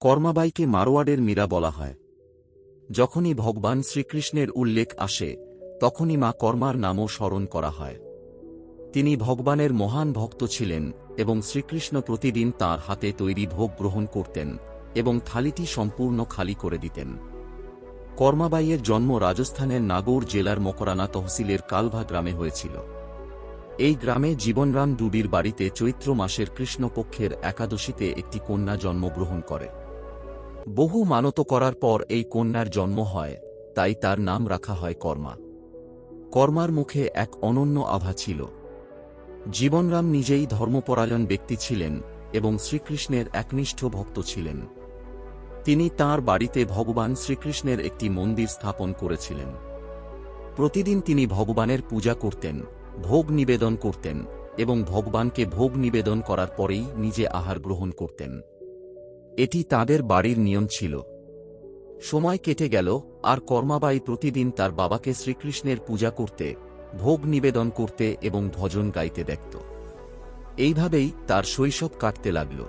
কর্মাবাইকে মারোয়াড়ের মীরা বলা হয়। যখনই ভগবান শ্রীকৃষ্ণের উল্লেখ আসে, তখনই মা কর্মার নামও স্মরণ করা হয়। তিনি ভগবানের মহান ভক্ত ছিলেন এবং শ্রীকৃষ্ণ প্রতিদিন তার হাতে তৈরি ভোগ গ্রহণ করতেন এবং থালিটি সম্পূর্ণ খালি করে দিতেন। কর্মাবাইয়ের জন্ম রাজস্থানের নাগৌর জেলার মকরানা তহসিলের কালভা গ্রামে হয়েছিল। এই গ্রামে জীবনরাম ডুবির বাড়িতে চৈত্র মাসের কৃষ্ণপক্ষের একাদশীতে একটি কন্যা জন্মগ্রহণ করে। বহু মানত করার পর এই কন্যার জন্ম হয়, তাই তার নাম রাখা হয় কর্মা। কর্মার মুখে এক অনন্য আভা ছিল। জীবনরাম নিজেই ধর্মপরায়ণ ব্যক্তি ছিলেন এবং শ্রীকৃষ্ণের একনিষ্ঠ ভক্ত ছিলেন। তিনি তার বাড়িতে ভগবান শ্রীকৃষ্ণের একটি মন্দির স্থাপন করেছিলেন। প্রতিদিন তিনি ভগবানের পূজা করতেন, ভোগ নিবেদন করতেন এবং ভগবানকে ভোগ নিবেদন করার পরেই নিজে আহার গ্রহণ করতেন। এটি তাদের বাড়ির নিয়ম ছিল। সময় কেটে গেল, আর কর্মাবাই প্রতিদিন তার বাবাকে শ্রীকৃষ্ণের পূজা করতে, ভোগ নিবেদন করতে এবং ভজন গাইতে দেখত। এইভাবেই তার শৈশব কাটতে লাগল।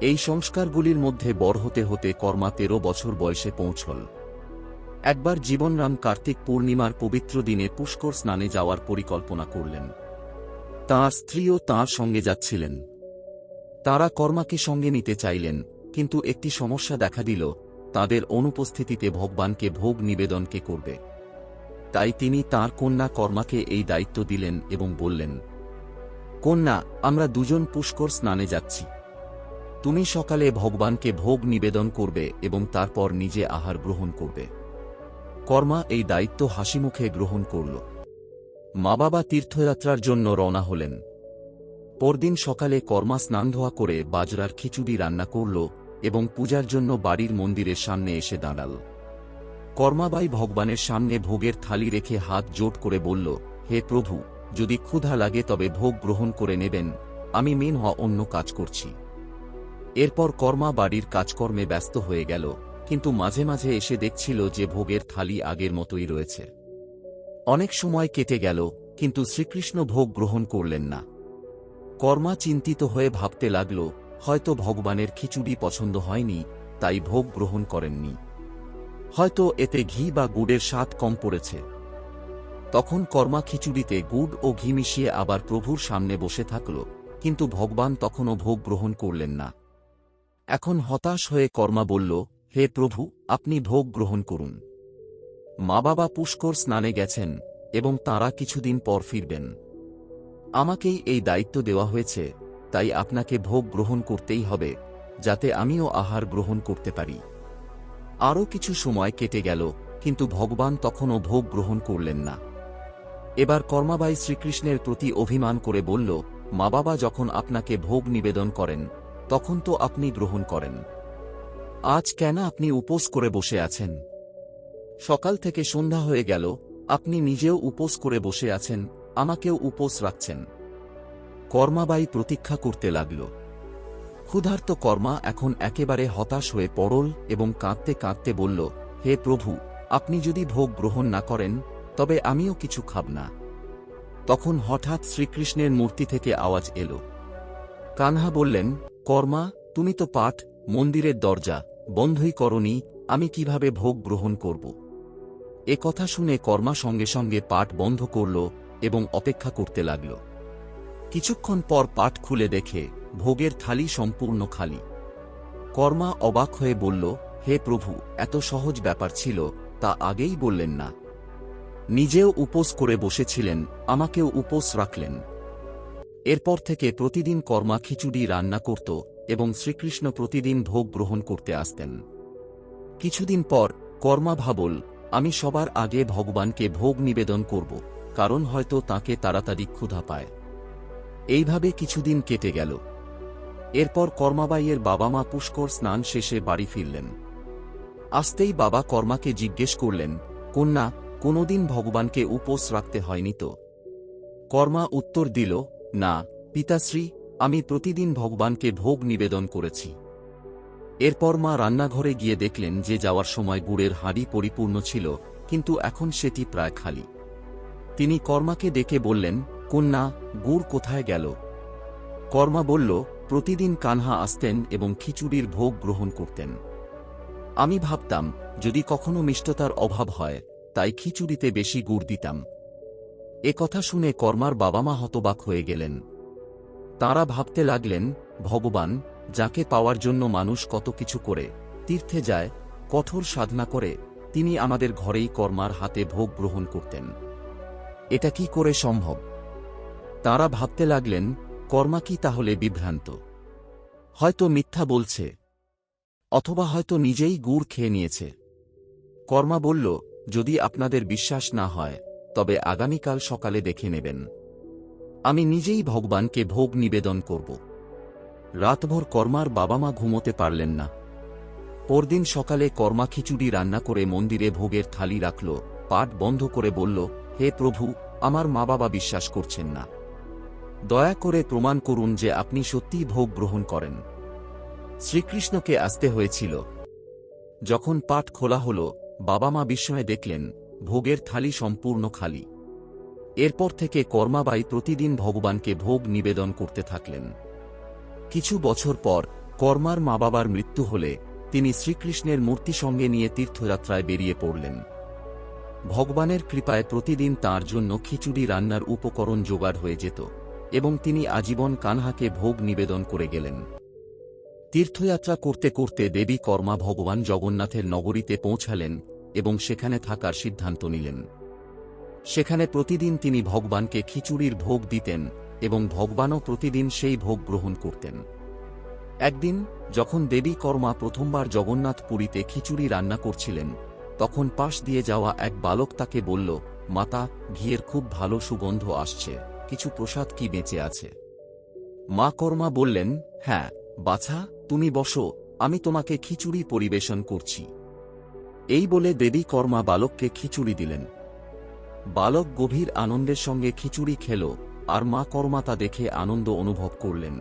এই সংস্কারগুলির মধ্যে বড় হতে হতে কর্মা তেরো বছর বয়সে পৌঁছল। একবার জীবনরাম কার্তিক পূর্ণিমার পবিত্র দিনে পুষ্কর স্নানে যাওয়ার পরিকল্পনা করলেন। তাঁর স্ত্রীও তাঁর সঙ্গে যাচ্ছিলেন। তারা কর্মাকে সঙ্গে নিতে চাইলেন, কিন্তু একটি সমস্যা দেখা দিল, তাদের অনুপস্থিতিতে ভগবানকে ভোগ নিবেদনকে করবে। তাই তিনি তার কন্যা কর্মাকে এই দায়িত্ব দিলেন এবং বললেন, কন্যা, আমরা দুজন পুষ্কর স্নানে যাচ্ছি। তুমি সকালে ভগবানকে ভোগ নিবেদন করবে এবং তারপর নিজে আহার গ্রহণ করবে। কর্মা এই দায়িত্ব হাসিমুখে গ্রহণ করল। মা বাবা তীর্থযাত্রার জন্য রওনা হলেন। পরদিন সকালে কর্মা স্নান ধোয়া করে বাজরার খিচুড়ি রান্না করল এবং পূজার জন্য বাড়ির মন্দিরের সামনে এসে দাঁড়াল। কর্মাবাই ভগবানের সামনে ভোগের থালি রেখে হাত জোট করে বলল, হে প্রভু, যদি ক্ষুধা লাগে তবে ভোগ গ্রহণ করে নেবেন, আমি মেন হওয়া অন্য কাজ করছি। এরপর কর্মা বাড়ির কাজকর্মে ব্যস্ত হয়ে গেল, কিন্তু মাঝে মাঝে এসে দেখছিল যে ভোগের থালি আগের মতোই রয়েছে। অনেক সময় কেটে গেল, কিন্তু শ্রীকৃষ্ণ ভোগ গ্রহণ করলেন না। কর্মা চিন্তিত হয়ে ভাবতে লাগল, হয়তো ভগবানের খিচুড়ি পছন্দ হয়নি, তাই ভোগ গ্রহণ করেননি। হয়তো এতে ঘি বা গুড়ের স্বাদ কম পড়েছে। তখন কর্মা খিচুড়িতে গুড় ও ঘি মিশিয়ে আবার প্রভুর সামনে বসে থাকল, কিন্তু ভগবান তখনও ভোগ গ্রহণ করলেন না। এখন হতাশ হয়ে কর্মা বলল, হে প্রভু, আপনি ভোগ গ্রহণ করুন। মা বাবা পুষ্কর স্নানে গেছেন এবং তাঁরা কিছুদিন পর ফিরবেন। আমাকেই এই দায়িত্ব দেওয়া হয়েছে, তাই আপনাকে ভোগ গ্রহণ করতেই হবে, যাতে আমিও আহার গ্রহণ করতে পারি। আরও কিছু সময় কেটে গেল, কিন্তু ভগবান তখনও ভোগ গ্রহণ করলেন না। এবার কর্মাবাই শ্রীকৃষ্ণের প্রতি অভিমান করে বলল, মা বাবা যখন আপনাকে ভোগ নিবেদন করেন, তখন তো আপনি গ্রহণ করেন। আজ কেন আপনি উপোস করে বসে আছেন? সকাল থেকে সন্ধ্যা হয়ে গেল, আপনি নিজেও উপোস করে বসে আছেন আমাকেও উপোস রাখছেন। কর্মাবাই প্রতীক্ষা করতে লাগল। ক্ষুধার্ত কর্মা এখন একেবারে হতাশ হয়ে পড়ল এবং কাঁদতে কাঁদতে বলল, হে প্রভু, আপনি যদি ভোগ গ্রহণ না করেন, তবে আমিও কিছু খাব না। তখন হঠাৎ শ্রীকৃষ্ণের মূর্তি থেকে আওয়াজ এল। কানহা বললেন, কর্মা, তুমি তো পাঠ, মন্দিরের দরজা, বন্ধই করনি, আমি কীভাবে ভোগ গ্রহণ করব? এ কথা শুনে কর্মা সঙ্গে সঙ্গে পাঠ বন্ধ করল এবং অপেক্ষা করতে লাগল। কিছুক্ষণ পর পাঠ খুলে দেখে ভোগের থালি সম্পূর্ণ খালি। কর্মা অবাক হয়ে বলল, হে প্রভু, এত সহজ ব্যাপার ছিল, তা আগেই বললেন না। নিজেও উপোস করে বসেছিলেন, আমাকেও উপোস রাখলেন। এরপর থেকে প্রতিদিন কর্মা খিচুড়ি রান্না করত এবং শ্রীকৃষ্ণ প্রতিদিন ভোগ গ্রহণ করতে আসতেন। কিছুদিন পর কর্মা ভাবল, আমি সবার আগে ভগবানকে ভোগ নিবেদন করব। কারণ হয়তো তাকে তাড়াতাড়ি ক্ষুধা পায়। এইভাবে কিছুদিন কেটে গেল। এরপর কর্মাবাইয়ের বাবা মা পুষ্কর স্নান শেষে বাড়ি ফিরলেন। আসতেই বাবা কর্মাকে জিজ্ঞেস করলেন, কন্যা, কোনোদিন ভগবানকে উপোস রাখতে হয়নি তো? কর্মা উত্তর দিল, না, পিতাশ্রী, আমি প্রতিদিন ভগবানকে ভোগ নিবেদন করেছি। এরপর মা রান্নাঘরে গিয়ে দেখলেন যে যাওয়ার সময় গুড়ের হাঁড়ি পরিপূর্ণ ছিল, কিন্তু এখন সেটি প্রায় খালি। তিনি কর্মাকে ডেকে বললেন, কন্যা, গুড় কোথায় গেল? কর্মা বলল, প্রতিদিন কানহা আসতেন এবং খিচুড়ির ভোগ গ্রহণ করতেন। আমি ভাবতাম, যদি কখনো মিষ্টতার অভাব হয়, তাই খিচুড়িতে বেশি গুড় দিতাম। এ কথা শুনে কর্মার বাবা মা হতবাক হয়ে গেলেন। তাঁরা ভাবতে লাগলেন, ভগবান, যাকে পাওয়ার জন্য মানুষ কত কিছু করে, তীর্থে যায়, কঠোর সাধনা করে, তিনি আমাদের ঘরেই কর্মার হাতে ভোগ গ্রহণ করতেন। এটা কি করে সম্ভব? তাঁরা ভাবতে লাগলেন, কর্মা কি তাহলে বিভ্রান্ত? হয়তো মিথ্যা বলছে, অথবা হয়তো নিজেই গুড় খেয়ে নিয়েছে। কর্মা বলল, যদি আপনাদের বিশ্বাস না হয়, তবে আগামীকাল সকালে দেখে নেবেন। আমি নিজেই ভগবানকে ভোগ নিবেদন করব। রাতভর কর্মার বাবা মা ঘুমোতে পারলেন না। পরদিন সকালে কর্মা খিচুড়ি রান্না করে মন্দিরে ভোগের থালি রাখল পাট বন্ধ করে বলল হে প্রভু, আমার মা বাবা বিশ্বাস করছেন না। দয়া করে প্রমাণ করুন যে আপনি সত্যিই ভোগ গ্রহণ করেন। শ্রীকৃষ্ণকে আসতে হয়েছিল। যখন পাঠ খোলা হল বাবা মা বিস্ময়ে দেখলেন, ভোগের থালি সম্পূর্ণ খালি। এরপর থেকে কর্মাবাই প্রতিদিন ভগবানকে ভোগ নিবেদন করতে থাকলেন। কিছু বছর পর, কর্মার মা বাবার মৃত্যু হলে, তিনি শ্রীকৃষ্ণের মূর্তি সঙ্গে নিয়ে তীর্থযাত্রায় বেরিয়ে পড়লেন। ভগবানের কৃপায় প্রতিদিন তার জন্য খিচুড়ি রান্নার উপকরণ জোগাড় হয়ে যেত, এবং তিনি আজীবন কানহাকে ভোগ নিবেদন করে গেলেন। তীর্থযাত্রা করতে করতে দেবী কর্মা ভগবান জগন্নাথের নগরীতে পৌঁছালেন এবং সেখানে থাকার সিদ্ধান্ত নিলেন। সেখানে প্রতিদিন তিনি ভগবানকে খিচুড়ির ভোগ দিতেন এবং ভগবানও প্রতিদিন সেই ভোগ গ্রহণ করতেন। একদিন, যখন দেবী কর্মা প্রথমবার জগন্নাথ পুরীতে খিচুড়ি রান্না করছিলেন তখন পাশ দিয়ে যাওয়া এক বালক তাকে বলল, মাতা, ঘিয়ের খুব ভালো সুগন্ধ আসছে, কিছু প্রসাদ কি বেঁচে আছে? মা কর্মা বললেন হ্যাঁ বাছা, তুমি বসো, আমি তোমাকে খিচুড়ি পরিবেশন করছি। এই বলে দেবী কর্মা বালককে খিচুড়ি দিলেন। বালক গভীর আনন্দের সঙ্গে খিচুড়ি খেল, আর মা কর্মা তা দেখে আনন্দ অনুভব করলেন।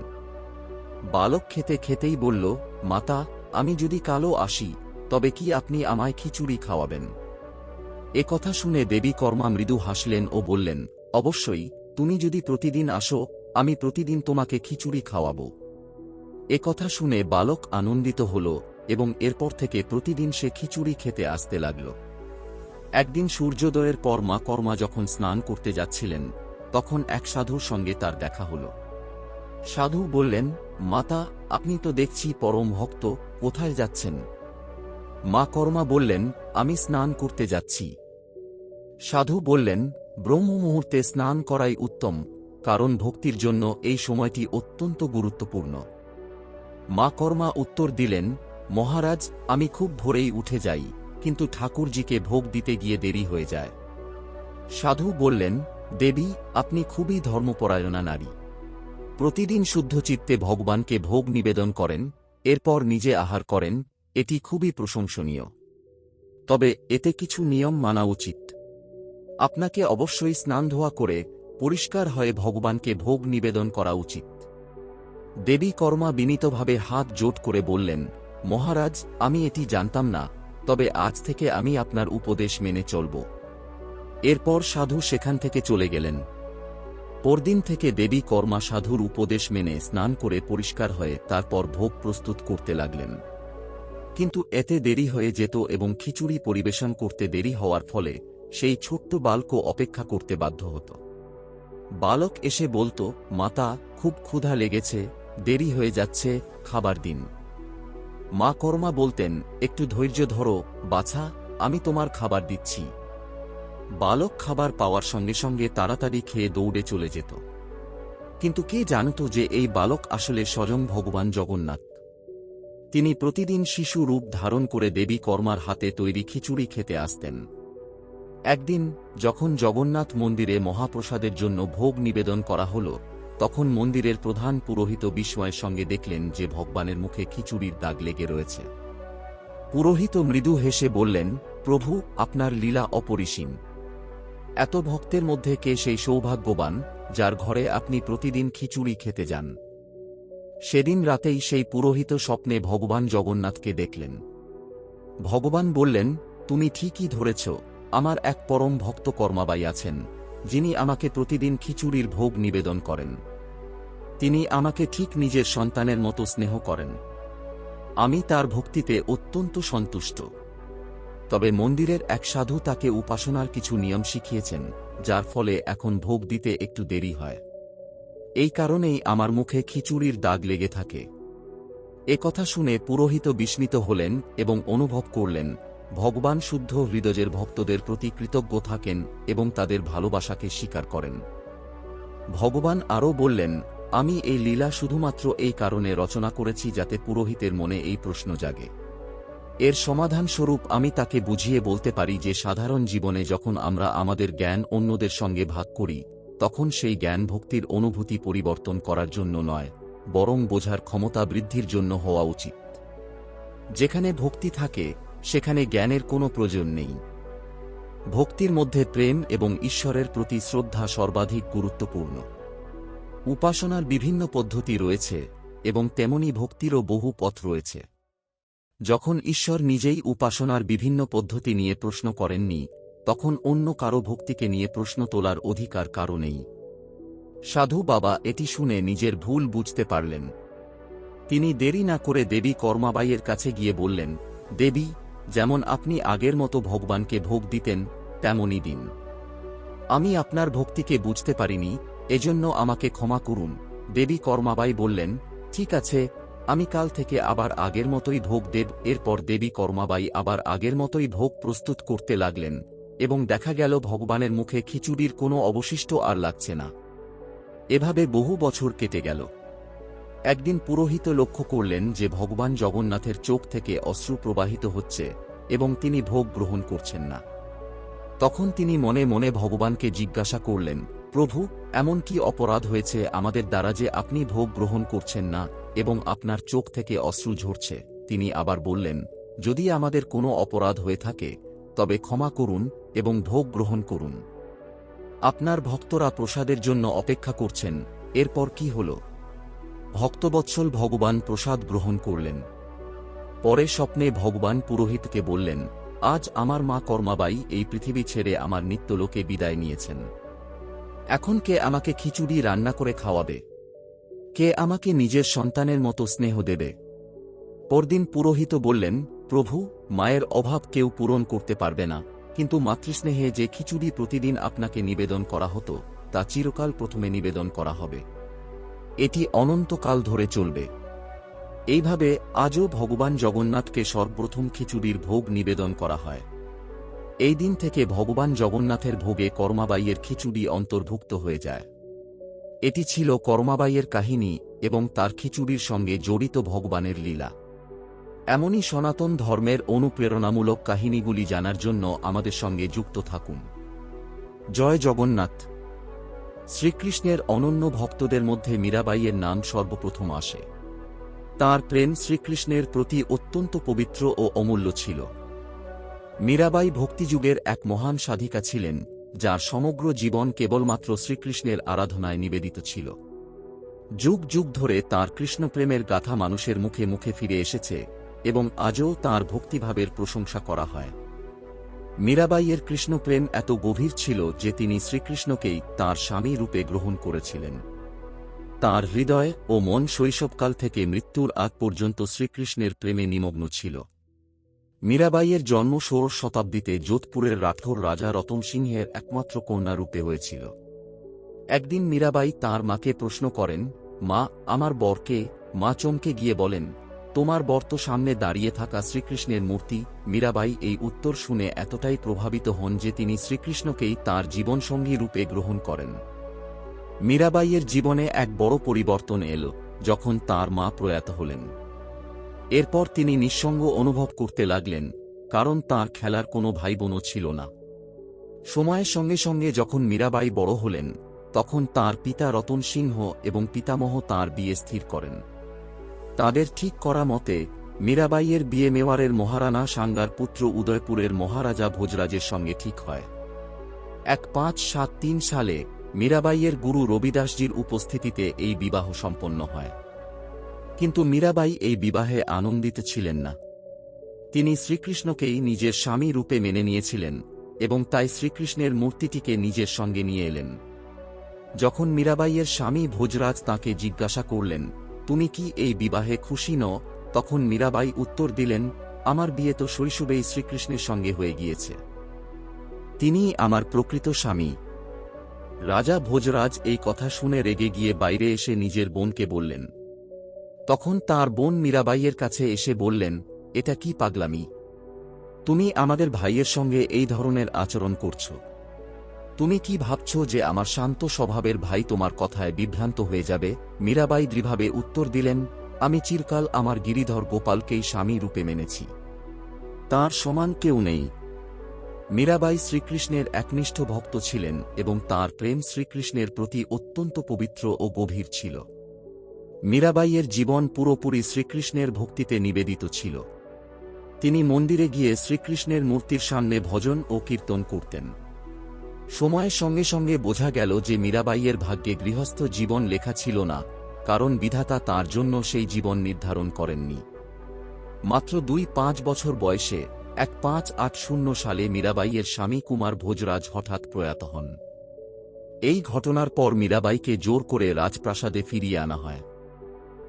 বালক খেতে খেতেই বলল, মাতা, আমি যদি কালো আসি তবে কি আপনি আমায় খিচুড়ি খাওয়াবেন? এ কথা শুনে দেবী কর্মা মৃদু হাসলেন ও বললেন, অবশ্যই, তুমি যদি প্রতিদিন আসো, আমি প্রতিদিন তোমাকে খিচুড়ি খাওয়াব। এ কথা শুনে বালক আনন্দিত হল এবং এরপর থেকে প্রতিদিন সে খিচুড়ি খেতে আসতে লাগল। একদিন সূর্যোদয়ের পর মা কর্মা যখন স্নান করতে যাচ্ছিলেন, তখন এক সাধুর সঙ্গে তার দেখা হল। সাধু বললেন, মাতা, আপনি তো দেখছি পরম ভক্ত, কোথায় যাচ্ছেন? মা কর্মা বললেন, আমি স্নান করতে যাচ্ছি। সাধু বললেন, ব্রহ্ম মুহূর্তে স্নান করাই উত্তম, কারণ ভক্তির জন্য এই সময়টি অত্যন্ত গুরুত্বপূর্ণ। মা কর্মা উত্তর দিলেন, মহারাজ, আমি খুব ভোরেই উঠে যাই, কিন্তু ঠাকুরজিকে ভোগ দিতে গিয়ে দেরি হয়ে যায়। সাধু বললেন, দেবী, আপনি খুবই ধর্মপরায়ণা নারী। প্রতিদিন শুদ্ধচিত্তে ভগবানকে ভোগ নিবেদন করেন, এরপর নিজে আহার করেন এটি খুবই প্রশংসনীয়। তবে এতে কিছু নিয়ম মানা উচিত। আপনাকে অবশ্যই স্নান ধোয়া করে পরিষ্কার হয়ে ভগবানকে ভোগ নিবেদন করা উচিত। দেবী কর্মা বিনীতভাবে হাত জোট করে বললেন, মহারাজ, আমি এটি জানতাম না, তবে আজ থেকে আমি আপনার উপদেশ মেনে চলব। এরপর সাধু সেখান থেকে চলে গেলেন। পরদিন থেকে দেবী কর্মা সাধুর উপদেশ মেনে স্নান করে পরিষ্কার হয়ে তারপর ভোগ প্রস্তুত করতে লাগলেন। কিন্তু এতে দেরি হয়ে যেত এবং খিচুড়ি পরিবেশন করতে দেরি হওয়ার ফলে সেই ছোট্ট বালকও অপেক্ষা করতে বাধ্য হতো। বালক এসে বলতো, মাতা, খুব ক্ষুধা লেগেছে, দেরি হয়ে যাচ্ছে, খাবার দিন। মা কর্মা বলতেন, একটু ধৈর্য ধরো, বাছা, আমি তোমার খাবার দিচ্ছি। বালক খাবার পাওয়ার সঙ্গে সঙ্গে তাড়াতাড়ি খেয়ে দৌড়ে চলে যেত। কিন্তু কে জানত যে এই বালক আসলে স্বয়ং ভগবান জগন্নাথ। তিনি প্রতিদিন শিশু রূপ ধারণ করে দেবী কর্মার হাতে তৈরি খিচুড়ি খেতে আসতেন। একদিন, যখন জগন্নাথ মন্দিরে মহাপ্রসাদের জন্য ভোগ নিবেদন করা হল, তখন মন্দিরের প্রধান পুরোহিত বিস্ময়ের সঙ্গে দেখলেন যে ভগবানের মুখে খিচুড়ির দাগ লেগে রয়েছে। পুরোহিত মৃদু হেসে বললেন, প্রভু, আপনার লীলা অপরিসীম। এত ভক্তের মধ্যে কে সেই সৌভাগ্যবান, যার ঘরে আপনি প্রতিদিন খিচুড়ি খেতে যান? সেদিন রাতেই সেই পুরোহিত স্বপ্নে ভগবান জগন্নাথকে দেখলেন। ভগবান বললেন, তুমি ঠিকই ধরেছ, আমার এক পরম ভক্ত কর্মাবাই আছেন, যিনি আমাকে প্রতিদিন খিচুড়ির ভোগ নিবেদন করেন। তিনি আমাকে ঠিক নিজের সন্তানের মতো স্নেহ করেন। আমি তার ভক্তিতে অত্যন্ত সন্তুষ্ট। তবে মন্দিরের এক সাধু তাকে উপাসনার কিছু নিয়ম শিখিয়েছেন, যার ফলে এখন ভোগ দিতে একটু দেরি হয়। এই কারণেই আমার মুখে খিচুড়ির দাগ লেগে থাকে। এ কথা শুনে পুরোহিত বিস্মিত হলেন এবং অনুভব করলেন, ভগবান শুদ্ধ হৃদয়ের ভক্তদের প্রতি কৃতজ্ঞ থাকেন এবং তাদের ভালোবাসাকে স্বীকার করেন। ভগবান আরও বললেন, আমি এই লীলা শুধুমাত্র এই কারণে রচনা করেছি যাতে পুরোহিতের মনে এই প্রশ্ন জাগে। এর সমাধান স্বরূপ আমি তাকে বুঝিয়ে বলতে পারি যে সাধারণ জীবনে যখন আমরা আমাদের জ্ঞান অন্যদের সঙ্গে ভাগ করি তখন সেই জ্ঞান ভক্তির অনুভূতি পরিবর্তন করার জন্য নয়, বরং বোঝার ক্ষমতা বৃদ্ধির জন্য হওয়া উচিত। যেখানে ভক্তি থাকে, সেখানে জ্ঞানের কোনো প্রয়োজন নেই। ভক্তির মধ্যে প্রেম এবং ঈশ্বরের প্রতি শ্রদ্ধা সর্বাধিক গুরুত্বপূর্ণ। উপাসনার বিভিন্ন পদ্ধতি রয়েছে, এবং তেমনি ভক্তিরও বহু পথ রয়েছে। যখন ঈশ্বর নিজেই উপাসনার বিভিন্ন পদ্ধতি নিয়ে প্রশ্ন করেননি তখন অন্য কারও ভক্তিকে নিয়ে প্রশ্ন তোলার অধিকার কারও নেই। সাধু বাবা এটি শুনে নিজের ভুল বুঝতে পারলেন। তিনি দেরি না করে দেবী কর্মাবাইয়ের কাছে গিয়ে বললেন, দেবী, যেমন আপনি আগের মতো ভগবানকে ভোগ দিতেন, তেমনই দিন। আমি আপনার ভক্তিকে বুঝতে পারিনি, এজন্য আমাকে ক্ষমা করুন। দেবী কর্মাবাই বললেন, ঠিক আছে, আমি কাল থেকে আবার আগের মতোই ভোগ দেব। এরপর দেবী কর্মাবাই আবার আগের মতোই ভোগ প্রস্তুত করতে লাগলেন। এবং দেখা গেল ভগবানের মুখে খিচুড়ির কোনো অবশিষ্ট আর লাগছে না। এভাবে বহু বছর কেটে গেল। একদিন পুরোহিত লক্ষ্য করলেন যে ভগবান জগন্নাথের চোখ থেকে অশ্রু প্রবাহিত হচ্ছে এবং তিনি ভোগ গ্রহণ করছেন না। তখন তিনি মনে মনে ভগবানকে জিজ্ঞাসা করলেন, প্রভু, এমন কি অপরাধ হয়েছে আমাদের দ্বারা যে আপনি ভোগ গ্রহণ করছেন না এবং আপনার চোখ থেকে অশ্রু ঝরছে? তিনি আবার বললেন, যদি আমাদের কোনো অপরাধ হয়ে থাকে তবে ক্ষমা করুন এবং ভোগ গ্রহণ করুন। আপনার ভক্তরা প্রসাদের জন্য অপেক্ষা করছেন, এরপর কি হল? ভক্তবৎসল ভগবান প্রসাদ গ্রহণ করলেন। পরে স্বপ্নে ভগবান পুরোহিতকে বললেন, আজ আমার মা কর্মাবাই এই পৃথিবী ছেড়ে আমার নিত্যলোকে বিদায় নিয়েছেন। এখন কে আমাকে খিচুড়ি রান্না করে খাওয়াবে? কে আমাকে নিজের সন্তানের মতো স্নেহ দেবে? পরদিন পুরোহিত বললেন প্রভু, মায়ের অভাব কেউ পূরণ করতে পারবে না, কিন্তু মাতৃস্নেহে যে খিচুড়ি প্রতিদিন আপনাকে নিবেদন করা হতো, তা চিরকাল প্রথমে নিবেদন করা হবে। এটি অনন্তকাল ধরে চলবে। এইভাবে আজও ভগবান জগন্নাথকে সর্বপ্রথম খিচুড়ির ভোগ নিবেদন করা হয়। এই দিন থেকে ভগবান জগন্নাথের ভোগে কর্মাবাইয়ের খিচুড়ি অন্তর্ভুক্ত হয়ে যায়। এটি ছিল কর্মাবাইয়ের কাহিনী এবং তার খিচুড়ির সঙ্গে জড়িত ভগবানের লীলা। এমনই সনাতন ধর্মের অনুপ্রেরণামূলক কাহিনীগুলি জানার জন্য আমাদের সঙ্গে যুক্ত থাকুন। জয় জগন্নাথ। শ্রীকৃষ্ণের অনন্য ভক্তদের মধ্যে মীরাবাইয়ের নাম সর্বপ্রথম আসে। তার প্রেম শ্রীকৃষ্ণের প্রতি অত্যন্ত পবিত্র ও অমূল্য ছিল। মীরাবাই ভক্তিযুগের এক মহান সাধিকা ছিলেন, যার সমগ্র জীবন কেবলমাত্র শ্রীকৃষ্ণের আরাধনায় নিবেদিত ছিল। যুগ যুগ ধরে তাঁর কৃষ্ণপ্রেমের গাথা মানুষের মুখে মুখে ফিরে এসেছে এবং আজও তাঁর ভক্তিভাবের প্রশংসা করা হয়। মীরাবাইয়ের কৃষ্ণপ্রেম এত গভীর ছিল যে তিনি শ্রীকৃষ্ণকেই তাঁর স্বামী রূপে গ্রহণ করেছিলেন। তাঁর হৃদয় ও মন শৈশবকাল থেকে মৃত্যুর আগ পর্যন্ত শ্রীকৃষ্ণের প্রেমে নিমগ্ন ছিল। মীরাবাইয়ের জন্ম ষোড়শ শতাব্দীতে যোধপুরের রাঠোর রাজা রতন সিংহের একমাত্র কন্যা রূপে হয়েছিল। একদিন মীরাবাই তাঁর মাকে প্রশ্ন করেন, মা, আমার বরকে, মা চমকে গিয়ে বলেন তোমার বর্ত সামনে দাঁড়িয়ে থাকা শ্রীকৃষ্ণের মূর্তি, মীরাবাই এই উত্তর শুনে এতটাই প্রভাবিত হন যে তিনি শ্রীকৃষ্ণকেই তাঁর জীবনসঙ্গী রূপে গ্রহণ করেন। মীরাবাইয়ের জীবনে এক বড় পরিবর্তন এল, যখন তার মা প্রয়াত হলেন। এরপর তিনি নিঃসঙ্গ অনুভব করতে লাগলেন, কারণ তার খেলার কোনো ভাই বোনও ছিল না। সময়ের সঙ্গে সঙ্গে যখন মীরাবাই বড় হলেন, তখন তার পিতা রতন সিংহ এবং পিতামহ তার বিয়ে স্থির করেন। তাদের ঠিক করা মতে, মীরাবাইয়ের বিয়ে মেওয়ারের মহারানা সাঙ্গার পুত্র উদয়পুরের মহারাজা ভোজরাজের সঙ্গে ঠিক হয়। এক পাঁচ সাত তিন সালে মীরাবাইয়ের গুরু রবিদাসজির উপস্থিতিতে এই বিবাহ সম্পন্ন হয়। কিন্তু মীরাবাই এই বিবাহে আনন্দিত ছিলেন না। তিনি শ্রীকৃষ্ণকেই নিজের স্বামী রূপে মেনে নিয়েছিলেন এবং তাই শ্রীকৃষ্ণের মূর্তিটিকে নিজের সঙ্গে নিয়ে এলেন। যখন মীরাবাইয়ের স্বামী ভোজরাজ তাকে জিজ্ঞাসা করলেন তুমি কি এই বিবাহে খুশি নও? তখন মীরাবাই উত্তর দিলেন, আমার বিয়ে তো শৈশবেই শ্রীকৃষ্ণের সঙ্গে হয়ে গিয়েছে। তিনি আমার প্রকৃত স্বামী। রাজা ভোজরাজ এই কথা শুনে রেগে গিয়ে বাইরে এসে নিজের বোনকে বললেন। তখন তার বোন মীরাবাইয়ের কাছে এসে বললেন, এটা কি পাগলামি? তুমি আমাদের ভাইয়ের সঙ্গে এই ধরনের আচরণ করছ। তুমি কি ভাবছ যে আমার শান্ত স্বভাবের ভাই তোমার কথায় বিভ্রান্ত হয়ে যাবে? মীরাবাই দৃঢ়ভাবে উত্তর দিলেন, আমি চিরকাল আমার গিরিধর গোপালকেই স্বামী রূপে মেনেছি। তার সমান কেউ নেই। মীরাবাই শ্রীকৃষ্ণের একনিষ্ঠ ভক্ত ছিলেন এবং তার প্রেম শ্রীকৃষ্ণের প্রতি অত্যন্ত পবিত্র ও গভীর ছিল। মীরাবাইয়ের জীবন পুরোপুরি শ্রীকৃষ্ণের ভক্তিতে নিবেদিত ছিল। তিনি মন্দিরে গিয়ে শ্রীকৃষ্ণের মূর্তির সামনে ভজন ও কীর্তন করতেন। সময়ের সঙ্গে সঙ্গে বোঝা গেল যে মীরাবাইয়ের ভাগ্যে গৃহস্থ জীবন লেখা ছিল না, কারণ বিধাতা তার জন্য সেই জীবন নির্ধারণ করেননি। মাত্র দুই পাঁচ বছর বয়সে এক পাঁচ আট শূন্য সালে মীরাবাইয়ের স্বামী কুমার ভোজরাজ হঠাৎ প্রয়াত হন। এই ঘটনার পর মীরাবাইকে জোর করে রাজপ্রাসাদে ফিরিয়ে আনা হয়।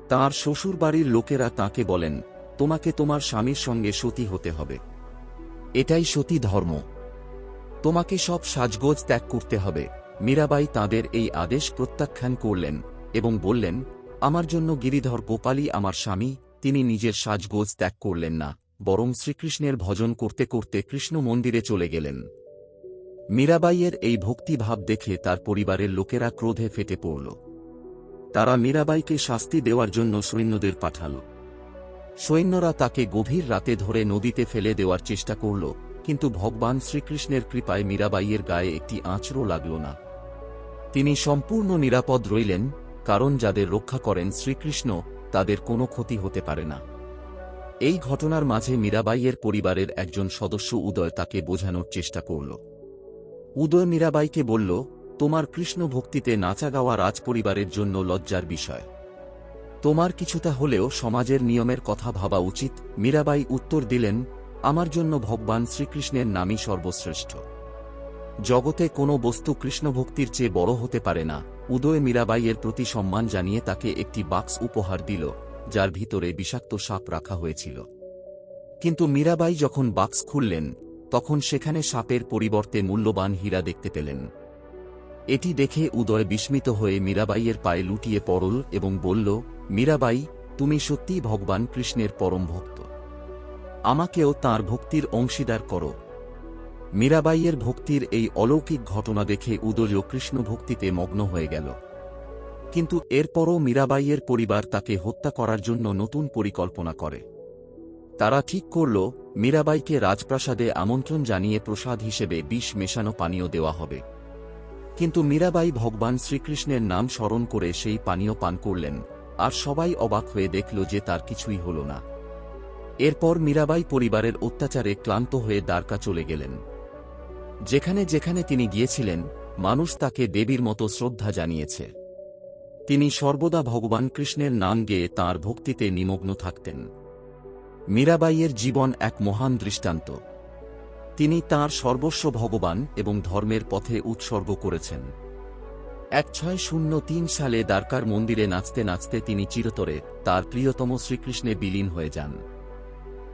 তাঁর শ্বশুরবাড়ির লোকেরা তাকে বলেন, তোমাকে তোমার স্বামীর সঙ্গে সতী হতে হবে। এটাই সতী ধর্ম। তোমাকে সব সাজগোজ ত্যাগ করতে হবে। মীরাবাই তাদের এই আদেশ প্রত্যাখ্যান করলেন এবং বললেন, আমার জন্য গিরিধর গোপালই আমার স্বামী, তিনি নিজের সাজগোজ ত্যাগ করলেন না, বরং শ্রীকৃষ্ণের ভজন করতে করতে কৃষ্ণ মন্দিরে চলে গেলেন। মীরাবাইয়ের এই ভক্তিভাব দেখে তার পরিবারের লোকেরা ক্রোধে ফেটে পড়ল। তারা মীরাবাইকে শাস্তি দেওয়ার জন্য সৈন্যদের পাঠাল। সৈন্যরা তাকে গভীর রাতে ধরে নদীতে ফেলে দেওয়ার চেষ্টা করল কিন্তু ভগবান শ্রীকৃষ্ণের কৃপায় মীরাবাইয়ের গায়ে একটি আঁচড়ও লাগল না। তিনি সম্পূর্ণ নিরাপদ রইলেন, কারণ যাদের রক্ষা করেন শ্রীকৃষ্ণ, তাদের কোনো ক্ষতি হতে পারে না। এই ঘটনার মাঝে মীরাবাইয়ের পরিবারের একজন সদস্য উদয় তাকে বোঝানোর চেষ্টা করল। উদয় মীরাবাইকে বলল, তোমার কৃষ্ণ ভক্তিতে নাচা গাওয়া রাজপরিবারের জন্য লজ্জার বিষয়। তোমার কিছুটা হলেও সমাজের নিয়মের কথা ভাবা উচিত। মীরাবাই উত্তর দিলেন আমার জন্য ভগবান শ্রীকৃষ্ণের নামই সর্বশ্রেষ্ঠ। জগতে কোনো বস্তু কৃষ্ণভক্তির চেয়ে বড় হতে পারে না। উদয় মীরাবাইয়ের প্রতি সম্মান জানিয়ে তাকে একটি বাক্স উপহার দিল, যার ভিতরে বিষাক্ত সাপ রাখা হয়েছিল। কিন্তু মীরাবাই যখন বাক্স খুললেন, তখন সেখানে সাপের পরিবর্তে মূল্যবান হীরা দেখতে পেলেন। এটি দেখে উদয় বিস্মিত হয়ে মীরাবাইয়ের পায়ে লুটিয়ে পড়ল এবং বলল, মীরাবাই, তুমি সত্যিই ভগবান কৃষ্ণের পরম ভক্ত। আমাকেও তার ভক্তির অংশীদার করো। মীরাবাইয়ের ভক্তির এই অলৌকিক ঘটনা দেখে উদয় কৃষ্ণ ভক্তিতে মগ্ন হয়ে গেল। কিন্তু এরপরও মীরাবাইয়ের পরিবার তাকে হত্যা করার জন্য নতুন পরিকল্পনা করে। তারা ঠিক করল, মীরাবাইকে রাজপ্রাসাদে আমন্ত্রণ জানিয়ে প্রসাদ হিসেবে বিষ মেশানো পানীয় দেওয়া হবে। কিন্তু মীরাবাই ভগবান শ্রীকৃষ্ণের নাম স্মরণ করে সেই পানীয় পান করলেন, আর সবাই অবাক হয়ে দেখল যে তার কিছুই হল না। এরপর মীরাবাই পরিবারের অত্যাচারে ক্লান্ত হয়ে দ্বারকা চলে গেলেন। যেখানে যেখানে তিনি গিয়েছিলেন, মানুষ তাকে দেবীর মতো শ্রদ্ধা জানিয়েছে। তিনি সর্বদা ভগবান কৃষ্ণের নাম গেয়ে তাঁর ভক্তিতে নিমগ্ন থাকতেন। মীরাবাইয়ের জীবন এক মহান দৃষ্টান্ত। তিনি তাঁর সর্বস্ব ভগবান এবং ধর্মের পথে উৎসর্গ করেছেন। এক ছয় শূন্য তিন সালে দ্বারকার মন্দিরে নাচতে নাচতে তিনি চিরতরে তার প্রিয়তম শ্রীকৃষ্ণে বিলীন হয়ে যান।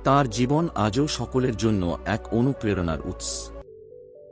তার জীবন আজও সকলের জন্য এক অনুপ্রেরণার উৎস।